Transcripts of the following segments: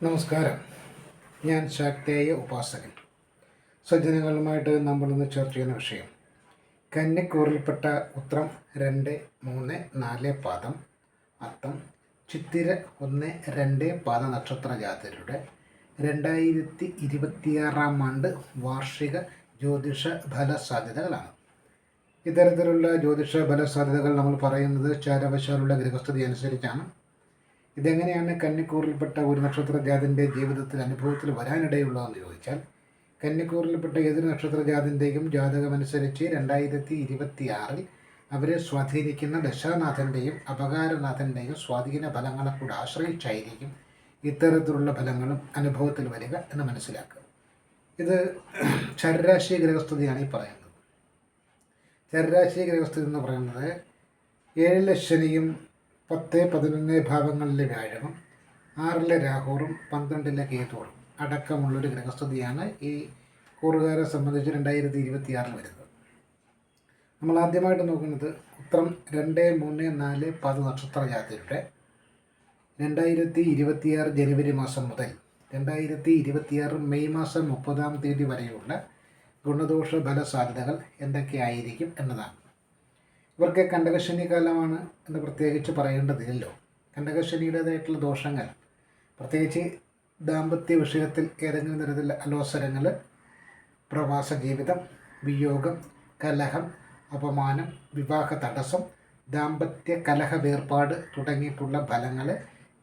നമസ്കാരം. ഞാൻ ശാക്തേയ ഉപാസകൻ. സജ്ജനങ്ങളുമായിട്ട് നമ്മളിന്ന് ചർച്ച ചെയ്യുന്ന വിഷയം കന്നിക്കൂറിൽപ്പെട്ട ഉത്രം രണ്ട് മൂന്ന് നാല് പാദം അത്തം ചിത്തിര ഒന്ന് രണ്ട് പാദ നക്ഷത്ര ജാതരുടെ രണ്ടായിരത്തി ഇരുപത്തിയാറാം ആണ്ട് വാർഷിക ജ്യോതിഷ ഫല സാധ്യതകളാണ് ഇത്തരത്തിലുള്ള ജ്യോതിഷ ഫല സാധ്യതകൾ നമ്മൾ പറയുന്നത് ചാരവശാലുള്ള ഗൃഹസ്ഥിതി അനുസരിച്ചാണ്. ഇതെങ്ങനെയാണ് കന്നിക്കൂറിൽപ്പെട്ട ഒരു നക്ഷത്ര ജാതിന്റെ ജീവിതത്തിൽ അനുഭവത്തിൽ വരാനിടയുള്ളതെന്ന് ചോദിച്ചാൽ കന്നിക്കൂറിൽപ്പെട്ട ഏതൊരു നക്ഷത്ര ജാതിന്റെയും ജാതകമനുസരിച്ച് രണ്ടായിരത്തി ഇരുപത്തി ആറിൽ അവരെ സ്വാധീനിക്കുന്ന ദശാനാഥന്റെയും അപകാരനാഥന്റെയും സ്വാധീന ഫലങ്ങളെ കൂടെ ആശ്രയിച്ചായിരിക്കും ഇത്തരത്തിലുള്ള ഫലങ്ങളും അനുഭവത്തിൽ വരിക എന്ന് മനസ്സിലാക്കുക. ഇത് ചരരാശി ഗ്രഹസ്ഥിതിയാണ് ഈ പറയുന്നത്. ചരരാശി ഗ്രഹസ്ഥിതി എന്ന് പറയുന്നത് ഏഴിലെ ശനിയും പത്ത് പതിനൊന്ന് ഭാവങ്ങളിലെ വ്യാഴവും ആറിലെ രാഹുറും പന്ത്രണ്ടിലെ കേതുറും അടക്കമുള്ളൊരു ഗ്രഹസ്ഥിതിയാണ് ഈ കൂറുകാരെ സംബന്ധിച്ച് രണ്ടായിരത്തി ഇരുപത്തി ആറിൽ വരുന്നത്. നമ്മൾ ആദ്യമായിട്ട് നോക്കുന്നത് ഉത്രം രണ്ട് മൂന്ന് നാല് പത് നക്ഷത്ര ജാതിയുടെ രണ്ടായിരത്തി ഇരുപത്തിയാറ് ജനുവരി മാസം മുതൽ രണ്ടായിരത്തി ഇരുപത്തിയാറ് മെയ് മാസം മുപ്പതാം തീയതി വരെയുള്ള ഗുണദോഷ ഫല സാധ്യതകൾ എന്തൊക്കെയായിരിക്കും എന്നതാണ്. ഇവർക്ക് കണ്ടകശനി കാലമാണ് എന്ന് പ്രത്യേകിച്ച് പറയേണ്ടതില്ലല്ലോ. കണ്ടകശനിയുടേതായിട്ടുള്ള ദോഷങ്ങൾ. പ്രത്യേകിച്ച് ദാമ്പത്യ വിഷയത്തിൽ ഏതെങ്കിലും തരത്തിലുള്ള അലോസരങ്ങൾ പ്രവാസ ജീവിതം വിയോഗം കലഹം അപമാനം വിവാഹ തടസ്സം ദാമ്പത്യ കലഹ വേർപാട് തുടങ്ങിയിട്ടുള്ള ഫലങ്ങൾ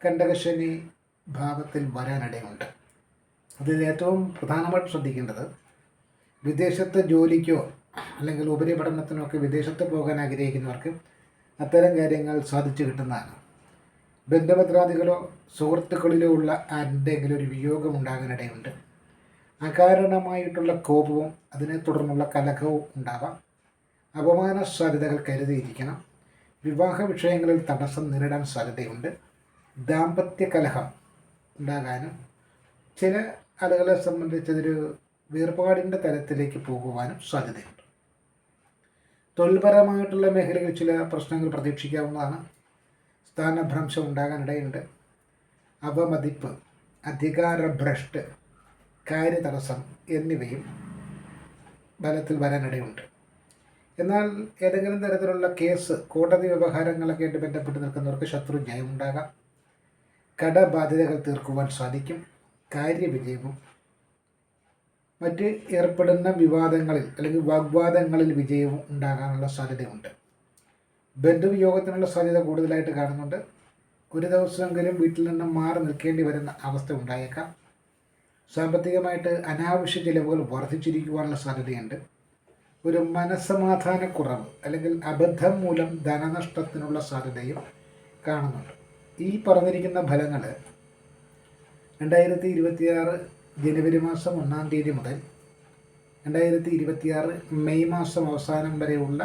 കണ്ടകശനി ഭാഗത്തിൽ വരാനിടയുണ്ട്. അതിൽ ഏറ്റവും പ്രധാനമായിട്ട് ശ്രദ്ധിക്കേണ്ടത് വിദേശത്ത് ജോലിക്കോ അല്ലെങ്കിൽ ഉപരിപഠനത്തിനൊക്കെ വിദേശത്ത് പോകാൻ ആഗ്രഹിക്കുന്നവർക്ക് അത്തരം കാര്യങ്ങൾ സാധിച്ചു കിട്ടുന്നതാണ്. ബന്ധുപത്രാദികളോ സുഹൃത്തുക്കളിലോ ഉള്ള ആരുടെയെങ്കിലും ഒരു വിയോഗം ഉണ്ടാകാനിടയുണ്ട്. അകാരണമായിട്ടുള്ള കോപവും അതിനെ തുടർന്നുള്ള കലഹവും ഉണ്ടാവാം. അപമാന സാധ്യതകൾ കരുതിയിരിക്കണം. വിവാഹ വിഷയങ്ങളിൽ തടസ്സം നേരിടാൻ സാധ്യതയുണ്ട്. ദാമ്പത്യ കലഹം ഉണ്ടാകാനും ചില ആളുകളെ സംബന്ധിച്ചതൊരു വേർപാടിന്റെ തലത്തിലേക്ക് പോകുവാനും സാധ്യതയുണ്ട്. തൊഴിൽപരമായിട്ടുള്ള മേഖലയിൽ ചില പ്രശ്നങ്ങൾ പ്രതീക്ഷിക്കാവുന്നതാണ്. സ്ഥാനഭ്രംശം ഉണ്ടാകാനിടയുണ്ട് അവമതിപ്പ് അധികാരഭ്രഷ്ട് കാര്യതടസ്സം എന്നിവയും ഫലത്തിൽ വരാനിടയുണ്ട്. എന്നാൽ ഏതെങ്കിലും തരത്തിലുള്ള കേസ് കോടതി വ്യവഹാരങ്ങളൊക്കെ ആയിട്ട് ബന്ധപ്പെട്ട് നിൽക്കുന്നവർക്ക് ശത്രു ജയമുണ്ടാകാം കടബാധ്യതകൾ തീർക്കുവാൻ സാധിക്കും. കാര്യവിജയവും മറ്റ് ഏർപ്പെടുന്ന വിവാദങ്ങളിൽ അല്ലെങ്കിൽ വാഗ്വാദങ്ങളിൽ വിജയവും ഉണ്ടാകാനുള്ള സാധ്യതയുണ്ട്. ബന്ധുവിയോഗത്തിനുള്ള സാധ്യത കൂടുതലായിട്ട് കാണുന്നുണ്ട്. ഒരു ദിവസമെങ്കിലും വീട്ടിൽ നിന്ന് മാറി നിൽക്കേണ്ടി വരുന്ന അവസ്ഥ ഉണ്ടായേക്കാം. സാമ്പത്തികമായിട്ട് അനാവശ്യ ചിലവുകൾ വർദ്ധിച്ചിരിക്കുവാനുള്ള സാധ്യതയുണ്ട്. ഒരു മനസ്സമാധാനക്കുറവ് അല്ലെങ്കിൽ അബദ്ധം മൂലം ധനനഷ്ടത്തിനുള്ള സാധ്യതയും കാണുന്നുണ്ട്. ഈ പറഞ്ഞിരിക്കുന്ന ഫലങ്ങൾ രണ്ടായിരത്തി ഇരുപത്തിയാറ് ജനുവരി മാസം ഒന്നാം തീയതി മുതൽ രണ്ടായിരത്തി ഇരുപത്തിയാറ് മെയ് മാസം അവസാനം വരെയുള്ള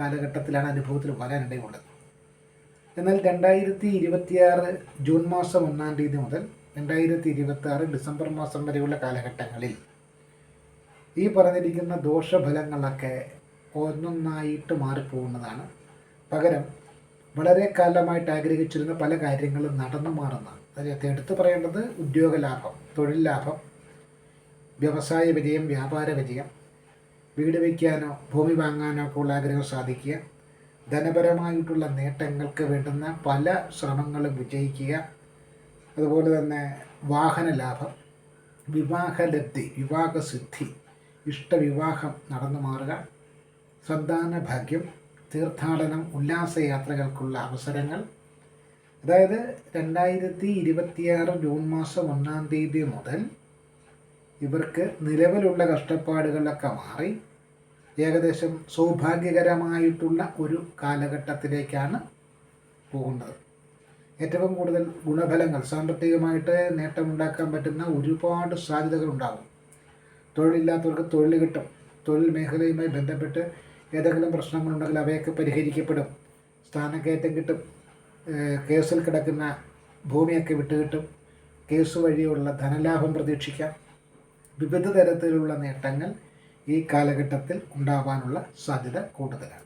കാലഘട്ടത്തിലാണ് അനുഭവത്തിൽ വരാനിടയുള്ളത്. എന്നാൽ രണ്ടായിരത്തി ഇരുപത്തിയാറ് ജൂൺ മാസം ഒന്നാം തീയതി മുതൽ രണ്ടായിരത്തി ഇരുപത്തി ആറ് ഡിസംബർ മാസം വരെയുള്ള കാലഘട്ടങ്ങളിൽ ഈ പറഞ്ഞിരിക്കുന്ന ദോഷഫലങ്ങളൊക്കെ ഒന്നൊന്നായിട്ട് മാറിപ്പോകുന്നതാണ്. പകരം വളരെ കാലമായിട്ട് ആഗ്രഹിച്ചിരുന്ന പല കാര്യങ്ങളും നടന്നു മാറുന്നതാണ്. അതിനകത്ത് എടുത്തു പറയേണ്ടത് ഉദ്യോഗ ലാഭം തൊഴിൽ ലാഭം വ്യവസായ വിജയം വ്യാപാര വിജയം വീട് വയ്ക്കാനോ ഭൂമി വാങ്ങാനോ ഒക്കെ ഉള്ള ആഗ്രഹം സാധിക്കുക ധനപരമായിട്ടുള്ള നേട്ടങ്ങൾക്ക് വേണ്ടുന്ന പല ശ്രമങ്ങളും വിജയിക്കുക അതുപോലെ തന്നെ വാഹന ലാഭം വിവാഹലബ്ധി വിവാഹസിദ്ധി ഇഷ്ടവിവാഹം നടന്നു മാറുക സന്താന ഭാഗ്യം തീർത്ഥാടനം ഉല്ലാസയാത്രകൾക്കുള്ള അവസരങ്ങൾ. അതായത് രണ്ടായിരത്തി ഇരുപത്തിയാറ് ജൂൺ മാസം ഒന്നാം തീയതി മുതൽ ഇവർക്ക് നിലവിലുള്ള കഷ്ടപ്പാടുകളൊക്കെ മാറി. ഏകദേശം സൗഭാഗ്യകരമായിട്ടുള്ള ഒരു കാലഘട്ടത്തിലേക്കാണ് പോകുന്നത്. ഏറ്റവും കൂടുതൽ ഗുണഫലങ്ങൾ സാമ്പത്തികമായിട്ട് നേട്ടമുണ്ടാക്കാൻ പറ്റുന്ന ഒരുപാട് സാധ്യതകൾ ഉണ്ടാകും തൊഴിലില്ലാത്തവർക്ക് തൊഴിൽ കിട്ടും. തൊഴിൽ മേഖലയുമായി ബന്ധപ്പെട്ട് ഏതെങ്കിലും പ്രശ്നങ്ങളുണ്ടെങ്കിൽ അവയൊക്കെ പരിഹരിക്കപ്പെടും. സ്ഥാനക്കയറ്റം കിട്ടും. കേസിൽ കിടക്കുന്ന ഭൂമിയൊക്കെ വിട്ടുകിട്ടും കേസ് വഴിയുള്ള ധനലാഭം പ്രതീക്ഷിക്കാം. വിവിധ തരത്തിലുള്ള നേട്ടങ്ങൾ ഈ കാലഘട്ടത്തിൽ ഉണ്ടാവാനുള്ള സാധ്യത കൂടുതലാണ്.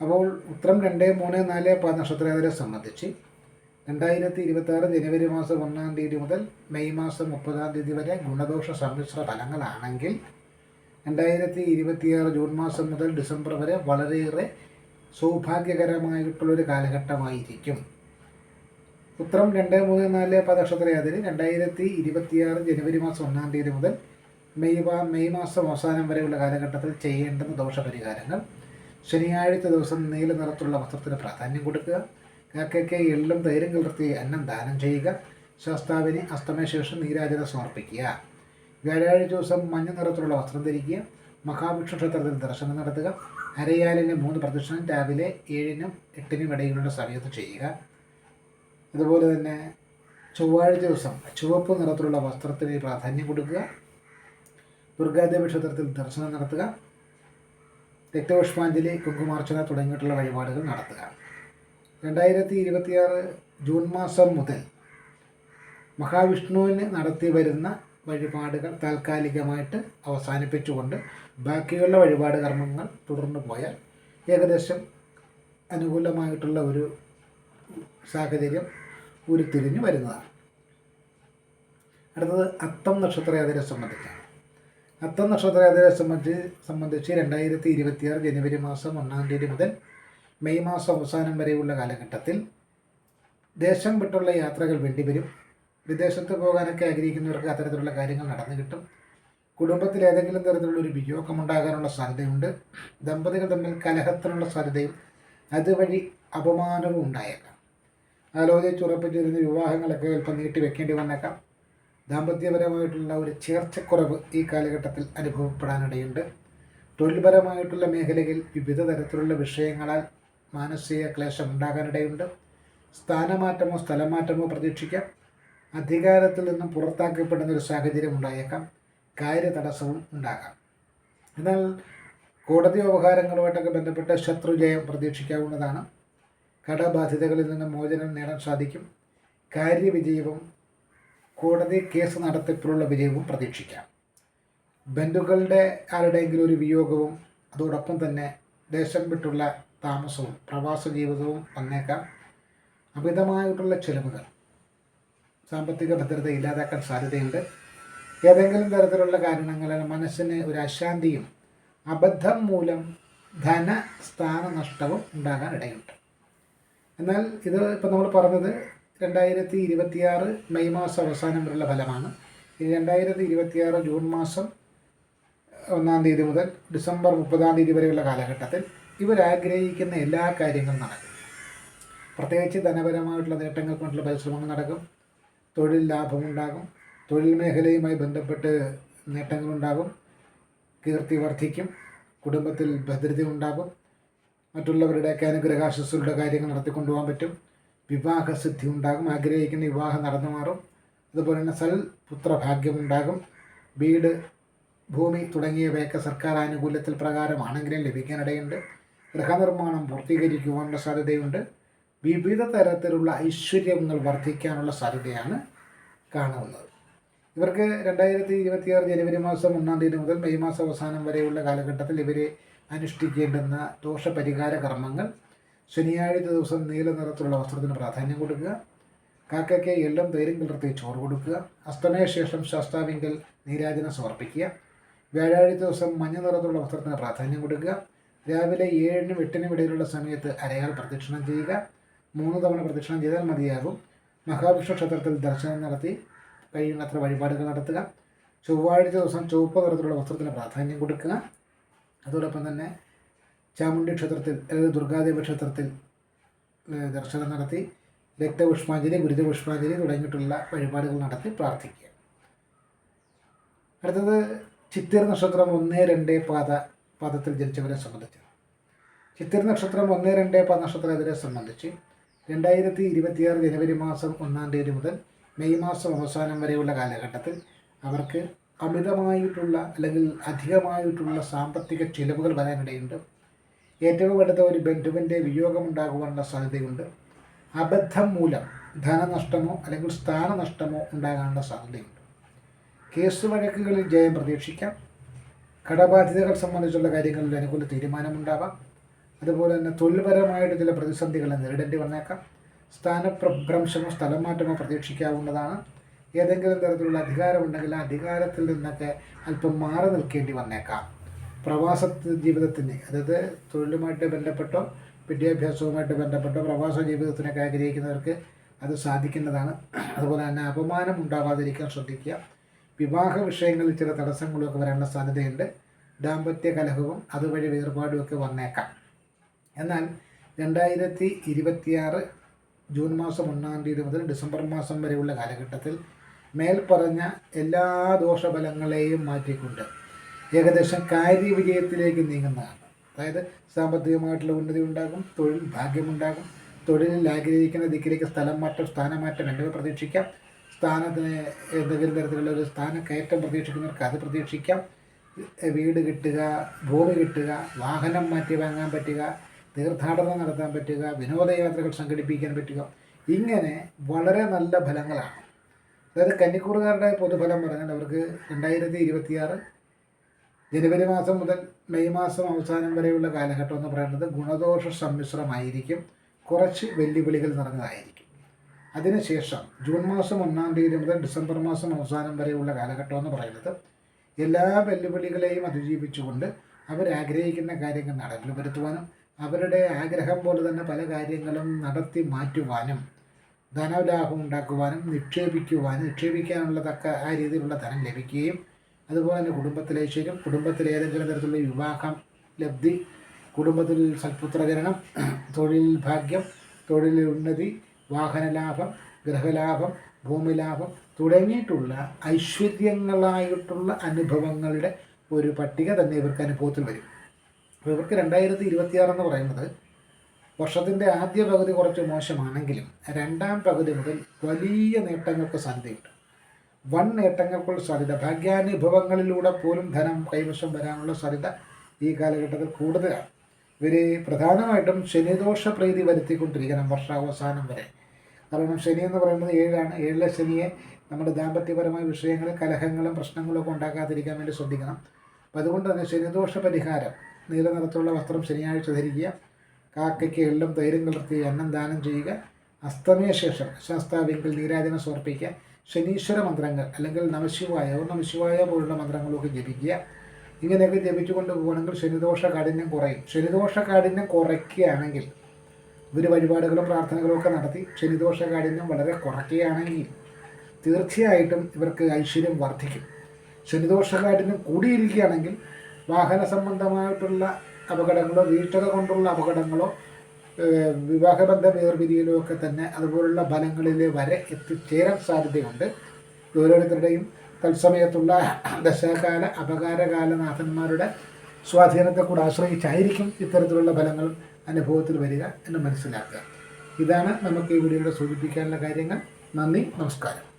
അപ്പോൾ ഉത്തരം രണ്ട് മൂന്ന് നാല് പ നക്ഷത്രകാരെ സംബന്ധിച്ച് രണ്ടായിരത്തി ഇരുപത്തി ആറ് ജനുവരി മാസം ഒന്നാം തീയതി മുതൽ മെയ് മാസം മുപ്പതാം തീയതി വരെ ഗുണദോഷ സമ്മിശ്ര ഫലങ്ങളാണെങ്കിൽ രണ്ടായിരത്തി ഇരുപത്തിയാറ് ജൂൺ മാസം മുതൽ ഡിസംബർ വരെ വളരെയേറെ സൗഭാഗ്യകരമായിട്ടുള്ളൊരു കാലഘട്ടമായിരിക്കും. ഉത്തരം രണ്ട് മൂന്ന് നാല് പദക്ഷത്രയാതിന് രണ്ടായിരത്തി ഇരുപത്തിയാറ് ജനുവരി മാസം ഒന്നാം തീയതി മുതൽ മെയ് മെയ് മാസം അവസാനം വരെയുള്ള കാലഘട്ടത്തിൽ ചെയ്യേണ്ടുന്ന ദോഷപരിഹാരങ്ങൾ. ശനിയാഴ്ച ദിവസം നീല നിറത്തുള്ള വസ്ത്രത്തിന് പ്രാധാന്യം കൊടുക്കുക. കാക്കയ്ക്ക് എള്ളും തൈരും കലർത്തി അന്നം ദാനം ചെയ്യുക. ശാസ്താവിന് അസ്തമയശേഷം നീരാജന സമർപ്പിക്കുക. വ്യാഴാഴ്ച ദിവസം മഞ്ഞ നിറത്തിലുള്ള വസ്ത്രം ധരിക്കുക മഹാവിഷ്ണു ക്ഷേത്രത്തിൽ ദർശനം നടത്തുക അരയാലിന് മൂന്ന് പ്രദക്ഷിണം രാവിലെ ഏഴിനും എട്ടിനും ഇടയിലുള്ള സമയത്ത് ചെയ്യുക. അതുപോലെ തന്നെ ചൊവ്വാഴ്ച ദിവസം ചുവപ്പ് നിറത്തിലുള്ള വസ്ത്രത്തിന് പ്രാധാന്യം കൊടുക്കുക. ദുർഗാദേവി ക്ഷേത്രത്തിൽ ദർശനം നടത്തുക. രക്തപുഷ്പാഞ്ജലി കുങ്കുമാർച്ചന തുടങ്ങിയിട്ടുള്ള വഴിപാടുകൾ നടത്തുക. രണ്ടായിരത്തി ഇരുപത്തിയാറ് ജൂൺ മാസം മുതൽ മഹാവിഷ്ണുവിന് നടത്തി വരുന്ന വഴിപാടുകൾ താൽക്കാലികമായിട്ട് അവസാനിപ്പിച്ചുകൊണ്ട് ബാക്കിയുള്ള വഴിപാട് കർമ്മങ്ങൾ തുടർന്നു പോയാൽ ഏകദേശം അനുകൂലമായിട്ടുള്ള ഒരു സാഹചര്യം ഉരുത്തിരിഞ്ഞു വരുന്നതാണ്. അടുത്തത് അത്തം നക്ഷത്രയാതിരെ സംബന്ധിച്ചാണ്. അത്തം നക്ഷത്രയാതിരെ സംബന്ധിച്ച് സംബന്ധിച്ച് രണ്ടായിരത്തി ഇരുപത്തിയാറ് ജനുവരി മാസം ഒന്നാം തീയതി മുതൽ മെയ് മാസം അവസാനം വരെയുള്ള കാലഘട്ടത്തിൽ ദേശം വിട്ടുള്ള യാത്രകൾ വേണ്ടിവരും. വിദേശത്ത് പോകാനൊക്കെ ആഗ്രഹിക്കുന്നവർക്ക് അത്തരത്തിലുള്ള കാര്യങ്ങൾ നടന്നു കിട്ടും. കുടുംബത്തിൽ ഏതെങ്കിലും തരത്തിലുള്ള ഒരു വിയോഗം ഉണ്ടാകാനുള്ള സാധ്യതയുണ്ട്. ദമ്പതികൾ തമ്മിൽ കലഹത്തിനുള്ള സാധ്യതയും അതുവഴി അപമാനവും ഉണ്ടായേക്കാം. ആലോചിച്ചുറപ്പിച്ചിരുന്ന വിവാഹങ്ങളൊക്കെ അല്പം നീട്ടി വെക്കേണ്ടി വന്നേക്കാം. ദാമ്പത്യപരമായിട്ടുള്ള ഒരു ചേർച്ചക്കുറവ് ഈ കാലഘട്ടത്തിൽ അനുഭവപ്പെടാനിടയുണ്ട്. തൊഴിൽപരമായിട്ടുള്ള മേഖലയിൽ വിവിധ തരത്തിലുള്ള വിഷയങ്ങളാൽ മാനസിക ക്ലേശം ഉണ്ടാകാനിടയുണ്ട് സ്ഥാനമാറ്റമോ സ്ഥലമാറ്റമോ പ്രതീക്ഷിക്കാം. അധികാരത്തിൽ നിന്നും പുറത്താക്കപ്പെടുന്ന ഒരു സാഹചര്യം ഉണ്ടായേക്കാം. കാര്യതടസ്സവും ഉണ്ടാകാം. എന്നാൽ കോടതി വ്യവഹാരങ്ങളുമായിട്ടൊക്കെ ബന്ധപ്പെട്ട് ശത്രുജയം പ്രതീക്ഷിക്കാവുന്നതാണ്. കടബാധ്യതകളിൽ നിന്ന് മോചനം നേടാൻ സാധിക്കും. കാര്യവിജയവും കോടതി കേസ് നടത്തിപ്പിലുള്ള വിജയവും പ്രതീക്ഷിക്കാം. ബന്ധുക്കളുടെ ആരുടെയെങ്കിലും ഒരു വിയോഗവും അതോടൊപ്പം തന്നെ ദേശം വിട്ടുള്ള താമസവും പ്രവാസ ജീവിതവും വന്നേക്കാം. അമിതമായിട്ടുള്ള ചെലവുകൾ. സാമ്പത്തിക ഭദ്രത ഇല്ലാതാക്കാൻ സാധ്യതയുണ്ട്. ഏതെങ്കിലും തരത്തിലുള്ള കാരണങ്ങൾ മനസ്സിന് ഒരു അശാന്തിയും അബദ്ധം മൂലം ധന സ്ഥാന നഷ്ടവും ഉണ്ടാകാൻ ഇടയുണ്ട്. എന്നാൽ ഇത് ഇപ്പം നമ്മൾ പറഞ്ഞത് രണ്ടായിരത്തി ഇരുപത്തിയാറ് മെയ് മാസം അവസാനം വരെയുള്ള ഫലമാണ്. രണ്ടായിരത്തി ഇരുപത്തിയാറ് ജൂൺ മാസം ഒന്നാം തീയതി മുതൽ ഡിസംബർ മുപ്പതാം തീയതി വരെയുള്ള കാലഘട്ടത്തിൽ ഇവരാഗ്രഹിക്കുന്ന എല്ലാ കാര്യങ്ങളും നടക്കും. പ്രത്യേകിച്ച് ധനപരമായിട്ടുള്ള നേട്ടങ്ങൾക്കുള്ള പരിശ്രമങ്ങൾ നടക്കും. തൊഴിൽ ലാഭമുണ്ടാകും. തൊഴിൽ മേഖലയുമായി ബന്ധപ്പെട്ട് നേട്ടങ്ങളുണ്ടാകും. കീർത്തി വർദ്ധിക്കും. കുടുംബത്തിൽ ഭദ്രത ഉണ്ടാകും. മറ്റുള്ളവരുടെയൊക്കെ അനുഗ്രഹാശസ്സുകളുടെ കാര്യങ്ങൾ നടത്തിക്കൊണ്ടുപോകാൻ പറ്റും. വിവാഹസിദ്ധി ഉണ്ടാകും. ആഗ്രഹിക്കുന്ന വിവാഹം നടന്നു മാറും. അതുപോലെ തന്നെ സൽ പുത്രഭാഗ്യമുണ്ടാകും വീട് ഭൂമി തുടങ്ങിയവയൊക്കെ സർക്കാർ ആനുകൂല്യത്തിൽ പ്രകാരമാണെങ്കിലും ലഭിക്കാനിടയുണ്ട്. ഗൃഹനിർമ്മാണം പൂർത്തീകരിക്കുവാനുള്ള സാധ്യതയുണ്ട്. വിവിധ തരത്തിലുള്ള ഐശ്വര്യങ്ങൾ വർദ്ധിക്കാനുള്ള സാധ്യതയാണ് കാണുന്നത്. ഇവർക്ക് രണ്ടായിരത്തി ഇരുപത്തിയാറ് ജനുവരി മാസം ഒന്നാം തീയതി മുതൽ മെയ് മാസം അവസാനം വരെയുള്ള കാലഘട്ടത്തിൽ ഇവർ അനുഷ്ഠിക്കേണ്ടുന്ന ദോഷപരിഹാര കർമ്മങ്ങൾ ശനിയാഴ്ച ദിവസം നീല നിറത്തിലുള്ള വസ്ത്രത്തിന് പ്രാധാന്യം കൊടുക്കുക കാക്കയ്ക്ക് എള്ളും തൈരും കലർത്തി ചോറ് കൊടുക്കുക അസ്തമയ ശേഷം ശാസ്താവിങ്കൽ നീരാജനം സമർപ്പിക്കുക വ്യാഴാഴ്ച ദിവസം മഞ്ഞ നിറത്തിലുള്ള വസ്ത്രത്തിന് പ്രാധാന്യം കൊടുക്കുക രാവിലെ ഏഴിനും എട്ടിനും ഇടയിലുള്ള സമയത്ത് അരയാൾ പ്രദക്ഷിണം ചെയ്യുക മൂന്ന് തവണ പ്രദക്ഷിണം ചെയ്താൽ മതിയാകും. മഹാവിഷ്ണു ക്ഷേത്രത്തിൽ ദർശനം നടത്തി കഴിയുന്നത്ര വഴിപാടുകൾ നടത്തുക. ചൊവ്വാഴ്ച ദിവസം ചുവപ്പ് നിറത്തിലുള്ള വസ്ത്രത്തിന് പ്രാധാന്യം കൊടുക്കുക. അതോടൊപ്പം തന്നെ ചാമുണ്ഡി ക്ഷേത്രത്തിൽ അല്ലെങ്കിൽ ദുർഗാദേവി ക്ഷേത്രത്തിൽ ദർശനം നടത്തി രക്തപുഷ്പാഞ്ജലി ഗുരുതപുഷ്പാഞ്ജലി തുടങ്ങിയിട്ടുള്ള വഴിപാടുകൾ നടത്തി പ്രാർത്ഥിക്കുക. അടുത്തത് ചിത്തിർ നക്ഷത്രം ഒന്ന് രണ്ട് പാത പാദത്തിൽ ജനിച്ചവരെ സംബന്ധിച്ച്. ചിത്തിർ നക്ഷത്രം ഒന്ന് രണ്ട് പാദ നക്ഷത്രത്തിനെ സംബന്ധിച്ച്? രണ്ടായിരത്തി ഇരുപത്തിയാറ് ജനുവരി മാസം ഒന്നാം തീയതി മുതൽ മെയ് മാസം അവസാനം വരെയുള്ള കാലഘട്ടത്തിൽ അവർക്ക് അമിതമായിട്ടുള്ള അല്ലെങ്കിൽ അധികമായിട്ടുള്ള സാമ്പത്തിക ചിലവുകൾ വരാനിടയുണ്ട്. ഏറ്റവും അടുത്ത ഒരു ബന്ധുവിന്റെ വിയോഗമുണ്ടാകുവാനുള്ള സാധ്യതയുണ്ട്. അബദ്ധം മൂലം ധനനഷ്ടമോ അല്ലെങ്കിൽ സ്ഥാനനഷ്ടമോ ഉണ്ടാകാനുള്ള സാധ്യതയുണ്ട്. കേസ് വഴക്കുകളിൽ ജയം പ്രതീക്ഷിക്കാം. കടബാധ്യതകൾ സംബന്ധിച്ചുള്ള കാര്യങ്ങളിൽ അനുകൂല തീരുമാനമുണ്ടാവാം. അതുപോലെ തന്നെ തൊഴിൽപരമായിട്ട് ചില പ്രതിസന്ധികളെ നേരിടേണ്ടി വന്നേക്കാം. സ്ഥാനഭ്രംശമോ സ്ഥലം പ്രതീക്ഷിക്കാവുന്നതാണ്. ഏതെങ്കിലും തരത്തിലുള്ള അധികാരമുണ്ടെങ്കിൽ ആ അധികാരത്തിൽ നിന്നൊക്കെ അല്പം മാറി നിൽക്കേണ്ടി വന്നേക്കാം. പ്രവാസ ജീവിതത്തിന് അതായത് തൊഴിലുമായിട്ട് ബന്ധപ്പെട്ടോ വിദ്യാഭ്യാസവുമായിട്ട് ബന്ധപ്പെട്ടോ പ്രവാസ ജീവിതത്തിനൊക്കെ ആഗ്രഹിക്കുന്നവർക്ക് അത് സാധിക്കുന്നതാണ്. അതുപോലെ തന്നെ അപമാനം ഉണ്ടാവാതിരിക്കാൻ ശ്രദ്ധിക്കുക. വിവാഹ വിഷയങ്ങളിൽ ചില തടസ്സങ്ങളൊക്കെ വരാനുള്ള സാധ്യതയുണ്ട്. ദാമ്പത്യ കലഹവും അതുവഴി വേർപാടുമൊക്കെ വന്നേക്കാം. എന്നാൽ രണ്ടായിരത്തി ഇരുപത്തിയാറ് ജൂൺ മാസം ഒന്നാം തീയതി മുതൽ ഡിസംബർ മാസം വരെയുള്ള കാലഘട്ടത്തിൽ മേൽപ്പറഞ്ഞ എല്ലാ ദോഷഫലങ്ങളെയും മാറ്റിക്കൊണ്ട് ഏകദേശം കാര്യവിജയത്തിലേക്ക് നീങ്ങുന്നതാണ്. അതായത് സാമ്പത്തികമായിട്ടുള്ള ഉന്നതി ഉണ്ടാകും തൊഴിൽ ഭാഗ്യമുണ്ടാകും തൊഴിലിൽ ആഗ്രഹിക്കുന്ന ദിക്കിലേക്ക് സ്ഥലം മാറ്റം സ്ഥാനമാറ്റം എന്നിവ പ്രതീക്ഷിക്കാം. സ്ഥാനത്തിന് എന്തെങ്കിലും തരത്തിലുള്ള ഒരു സ്ഥാനക്കയറ്റം പ്രതീക്ഷിക്കുന്നവർക്ക് അത് പ്രതീക്ഷിക്കാം. വീട് കിട്ടുക ഭൂമി കിട്ടുക വാഹനം മാറ്റി വാങ്ങാൻ പറ്റുക തീർത്ഥാടനം നടത്താൻ പറ്റുക വിനോദയാത്രകൾ സംഘടിപ്പിക്കാൻ പറ്റുക ഇങ്ങനെ വളരെ നല്ല ഫലങ്ങളാണ്. അതായത് കന്നിക്കൂറുകാരുടെ പൊതുഫലം പറഞ്ഞാൽ അവർക്ക് രണ്ടായിരത്തി ഇരുപത്തിയാറ് ജനുവരി മാസം മുതൽ മെയ് മാസം അവസാനം വരെയുള്ള കാലഘട്ടം എന്ന് പറയുന്നത് ഗുണദോഷ സമ്മിശ്രമായിരിക്കും കുറച്ച് വെല്ലുവിളികൾ നിറഞ്ഞതായിരിക്കും. അതിനുശേഷം ജൂൺ മാസം ഒന്നാം തീയതി മുതൽ ഡിസംബർ മാസം അവസാനം വരെയുള്ള കാലഘട്ടം എന്ന് പറയുന്നത് എല്ലാ വെല്ലുവിളികളെയും അതിജീവിച്ചുകൊണ്ട് അവരാഗ്രഹിക്കുന്ന കാര്യങ്ങൾ നടപ്പിൽ വരുത്തുവാനും അവരുടെ ആഗ്രഹം പോലെ തന്നെ പല കാര്യങ്ങളും നടത്തി മാറ്റുവാനും ധനലാഭം ഉണ്ടാക്കുവാനും നിക്ഷേപിക്കുവാനും നിക്ഷേപിക്കാനുള്ള തക്ക ആ രീതിയിലുള്ള ധനം ലഭിക്കുകയും അതുപോലെ തന്നെ കുടുംബത്തിലെ ഐശ്വര്യം കുടുംബത്തിൽ ഏതെങ്കിലും തരത്തിലുള്ള വിവാഹം ലബ്ധി കുടുംബത്തിൽ സൽപുത്രജനനം തൊഴിൽ ഭാഗ്യം തൊഴിലിൽ ഉന്നതി വാഹനലാഭം ഗൃഹലാഭം ഭൂമിലാഭം തുടങ്ങിയിട്ടുള്ള ഐശ്വര്യങ്ങളായിട്ടുള്ള അനുഭവങ്ങളുടെ ഒരു പട്ടിക തന്നെ ഇവർക്ക് അനുഭവത്തിൽ വരും. അപ്പോൾ ഇവർക്ക് രണ്ടായിരത്തി ഇരുപത്തിയാറ് എന്ന് പറയുന്നത് വർഷത്തിന്റെ ആദ്യ പകുതി കുറച്ച് മോശമാണെങ്കിലും രണ്ടാം പകുതി മുതൽ വലിയ നേട്ടങ്ങൾക്ക് സാധ്യതയുണ്ട്. വൺ നേട്ടങ്ങൾക്കുള്ള സാധ്യത ഭാഗ്യാനുഭവങ്ങളിലൂടെ പോലും ധനം കൈവശം വരാനുള്ള സാധ്യത ഈ കാലഘട്ടത്തിൽ കൂടുതലാണ്. ഇവർ പ്രധാനമായിട്ടും ശനിദോഷ പ്രീതി വരുത്തിക്കൊണ്ടിരിക്കണം വർഷാവസാനം വരെ. കാരണം ശനി എന്ന് പറയുന്നത് ഏഴാണ്. ഏഴിലെ ശനിയെ നമ്മുടെ ദാമ്പത്യപരമായ വിഷയങ്ങളിൽ കലഹങ്ങളും പ്രശ്നങ്ങളും ഒക്കെ ഉണ്ടാക്കാതിരിക്കാൻ വേണ്ടി ശ്രദ്ധിക്കണം. അപ്പം അതുകൊണ്ട് തന്നെ ശനിദോഷ പരിഹാരം നീല നിറത്തുള്ള വസ്ത്രം ശനിയാഴ്ച ധരിക്കുക. കാക്കയ്ക്ക് എള്ളും തൈരും കലർത്തി അന്നം ദാനം ചെയ്യുക. അസ്തമയ ശേഷം ശാസ്താവിങ്കിൽ നീരാജനം സമർപ്പിക്കുക. ശനീശ്വര മന്ത്രങ്ങൾ അല്ലെങ്കിൽ നമശിവായ ഓ നമശിവായ പോലുള്ള മന്ത്രങ്ങളൊക്കെ ജപിക്കുക. ഇങ്ങനെയൊക്കെ ജപിച്ചുകൊണ്ട് പോകുകയാണെങ്കിൽ ശനിദോഷ കാഠിന്യം കുറയും. ശനിദോഷ കാഠിന്യം കുറയ്ക്കുകയാണെങ്കിൽ ഇവർ വഴിപാടുകളും പ്രാർത്ഥനകളും ഒക്കെ നടത്തി ശനിദോഷ കാഠിന്യം വളരെ കുറയ്ക്കുകയാണെങ്കിൽ തീർച്ചയായിട്ടും ഇവർക്ക് ഐശ്വര്യം വർദ്ധിക്കും. ശനിദോഷ കാഠിന്യം കൂടിയിരിക്കുകയാണെങ്കിൽ വാഹന സംബന്ധമായിട്ടുള്ള അപകടങ്ങളോ വീഴ്ചക കൊണ്ടുള്ള അപകടങ്ങളോ വിവാഹബന്ധ വേർപിരിയലോ ഒക്കെ തന്നെ അതുപോലുള്ള ഫലങ്ങളിൽ വരെ എത്തിച്ചേരാൻ സാധ്യതയുണ്ട്. ഓരോരുത്തരുടെയും തത്സമയത്തുള്ള ദശാകാല അപകാരകാലനാഥന്മാരുടെ സ്വാധീനത്തെ കൂടെ ആശ്രയിച്ചായിരിക്കും ഇത്തരത്തിലുള്ള ഫലങ്ങൾ അനുഭവത്തിൽ വരിക എന്ന് മനസ്സിലാക്കുക. ഇതാണ് നമുക്ക് ഈ വീഡിയോയുടെ സൂചിപ്പിക്കാനുള്ള കാര്യങ്ങൾ. നന്ദി നമസ്കാരം.